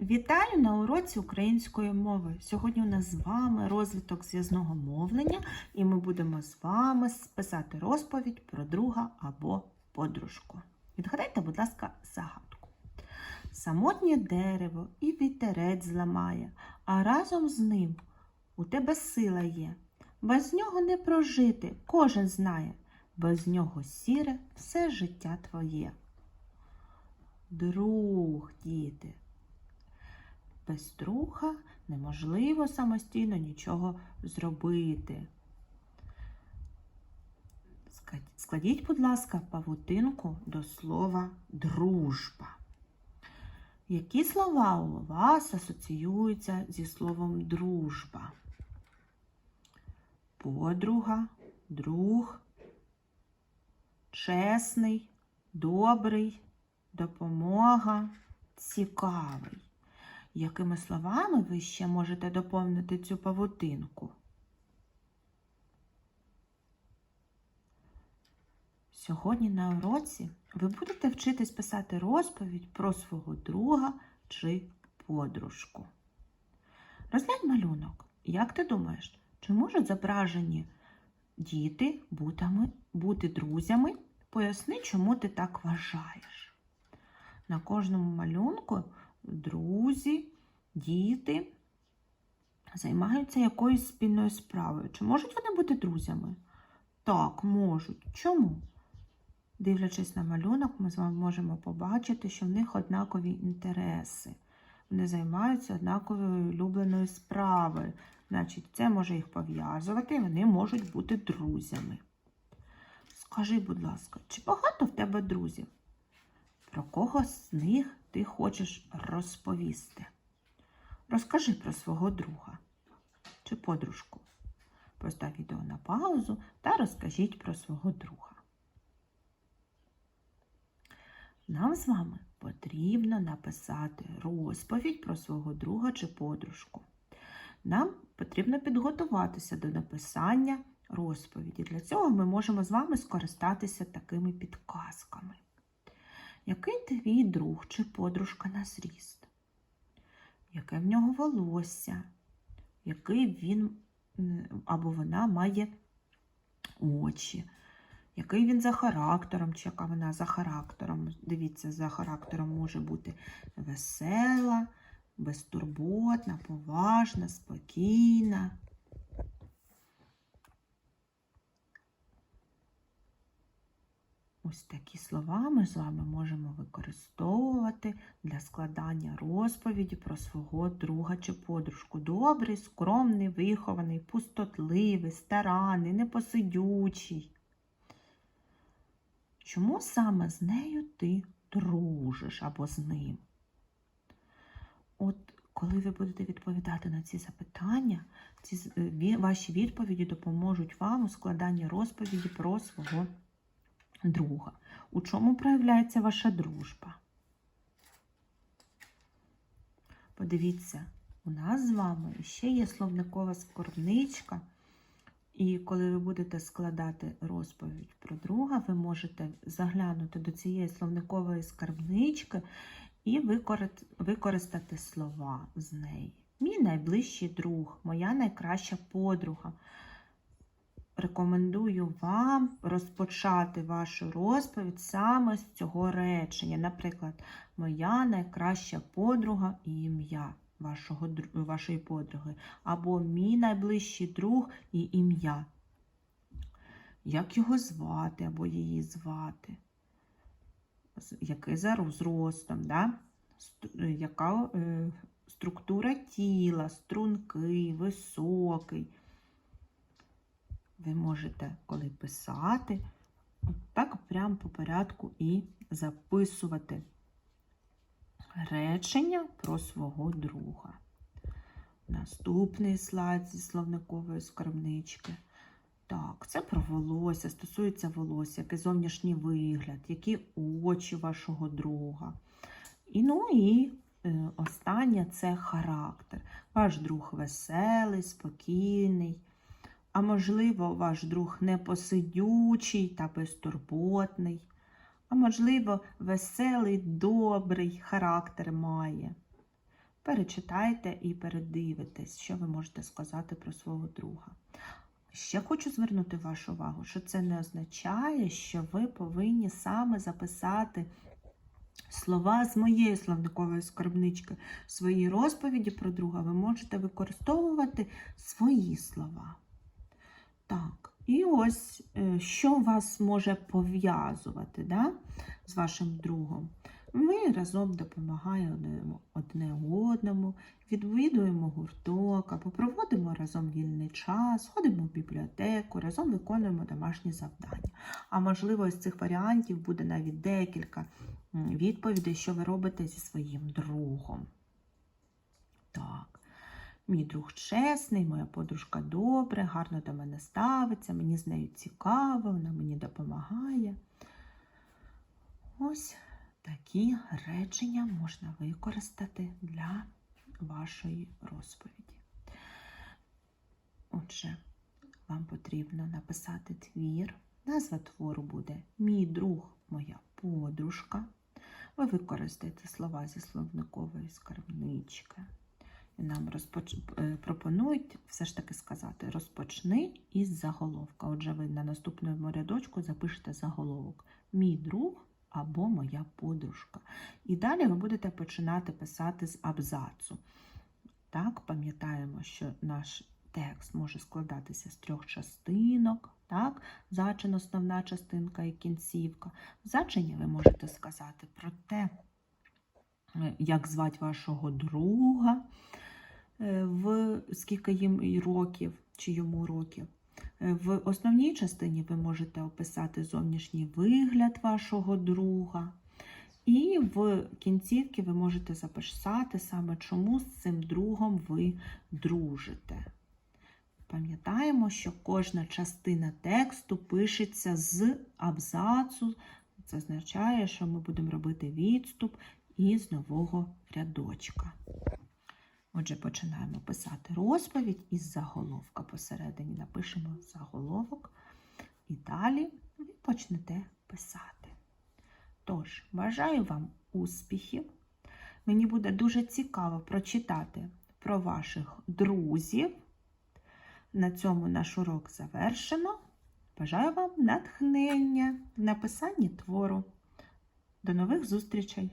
Вітаю на уроці української мови. Сьогодні у нас з вами розвиток зв'язного мовлення, і ми будемо з вами писати розповідь про друга або подружку. Відгадайте, будь ласка, загадку. Самотнє дерево і вітерець зламає, а разом з ним у тебе сила є. Без нього не прожити, кожен знає, без нього сіре все життя твоє. Друг, діти. Без друга неможливо самостійно нічого зробити. Складіть, будь ласка, павутинку до слова дружба. Які слова у вас асоціюються зі словом дружба? Подруга, друг, чесний, добрий, допомога, цікавий. Якими словами ви ще можете доповнити цю павутинку? Сьогодні на уроці ви будете вчитись писати розповідь про свого друга чи подружку. Розглянь малюнок. Як ти думаєш, чи можуть зображені діти бутами- бути друзями? Поясни, чому ти так вважаєш. На кожному малюнку друзі, діти займаються якоюсь спільною справою. Чи можуть вони бути друзями? Так, можуть. Чому? Дивлячись на малюнок, ми з вами можемо побачити, що в них однакові інтереси. Вони займаються однаковою улюбленою справою. Значить, це може їх пов'язувати, і вони можуть бути друзями. Скажи, будь ласка, чи багато в тебе друзів? Про кого з них ти хочеш розповісти? Розкажи про свого друга чи подружку. Постав відео на паузу та розкажіть про свого друга. Нам з вами потрібно написати розповідь про свого друга чи подружку. Нам потрібно підготуватися до написання розповіді. Для цього ми можемо з вами скористатися такими підказками. Який твій друг чи подружка на зріст? Яке в нього волосся? Який він або вона має очі? Який він за характером, чи яка вона за характером? Дивіться, за характером може бути весела, безтурботна, поважна, спокійна. Ось такі слова ми з вами можемо використовувати для складання розповіді про свого друга чи подружку. Добрий, скромний, вихований, пустотливий, старанний, непосидючий. Чому саме з нею ти дружиш або з ним? От коли ви будете відповідати на ці запитання, ці е, ваші відповіді допоможуть вам у складанні розповіді про свого друга. У чому проявляється ваша дружба? Подивіться, у нас з вами ще є словникова скорбничка. І коли ви будете складати розповідь про друга, ви можете заглянути до цієї словникової скарбнички і використати слова з неї. Мій найближчий друг, моя найкраща подруга. Рекомендую вам розпочати вашу розповідь саме з цього речення. Наприклад, моя найкраща подруга і ім'я вашого, вашої подруги. Або мій найближчий друг і ім'я. Як його звати або її звати? Який за зростом, да? Е, яка е, структура тіла, стрункий, високий. Ви можете, коли писати, так прямо по порядку і записувати речення про свого друга. Наступний слайд зі словникової скарбнички. Так, це про волосся, стосується волосся, який зовнішній вигляд, які очі вашого друга. І ну і е, останнє це характер. Ваш друг веселий, спокійний. А можливо, ваш друг непосидючий та безтурботний. А можливо, веселий, добрий характер має. перечитайте і передивитесь, що ви можете сказати про свого друга. Ще хочу звернути вашу увагу, що це не означає, що ви повинні саме записати слова з моєї словникової скарбнички. В своїй розповіді про друга ви можете використовувати свої слова. Так, і ось е, що вас може пов'язувати да, з вашим другом. Ми разом допомагаємо одне одному, відвідуємо гурток, або проводимо разом вільний час, ходимо в бібліотеку, разом виконуємо домашні завдання. А можливо, з цих варіантів буде навіть декілька відповідей, що ви робите зі своїм другом. Так. Мій друг чесний, моя подружка добре, гарно до мене ставиться, мені з нею цікаво, вона мені допомагає. Ось такі речення можна використати для вашої розповіді. Отже, вам потрібно написати твір. Назва твору буде Мій друг, моя подружка. Ви використаєте слова зі словникової скарбнички. Нам розпоч... е, пропонують все ж таки сказати розпочни із заголовка. Отже, ви на наступному рядочку запишете заголовок Мій друг або моя подружка. І далі ви будете починати писати з абзацу. Так, пам'ятаємо, що наш текст може складатися з трьох частинок. Так, зачин, основна частинка і кінцівка. В зачині ви можете сказати про те, е, як звати вашого друга, в скільки їм років чи йому років. Е, В основній частині ви можете описати зовнішній вигляд вашого друга. І в кінцівці ви можете записати саме, чому з цим другом ви дружите. Пам'ятаємо, що кожна частина тексту пишеться з абзацу. Це означає, що ми будемо робити відступ із нового рядочка. Отже, починаємо писати розповідь із заголовка. Посередині напишемо заголовок, і далі ви почнете писати. Тож, бажаю вам успіхів. Мені буде дуже цікаво прочитати про ваших друзів. На цьому наш урок завершено. Бажаю вам натхнення в написанні твору. До нових зустрічей!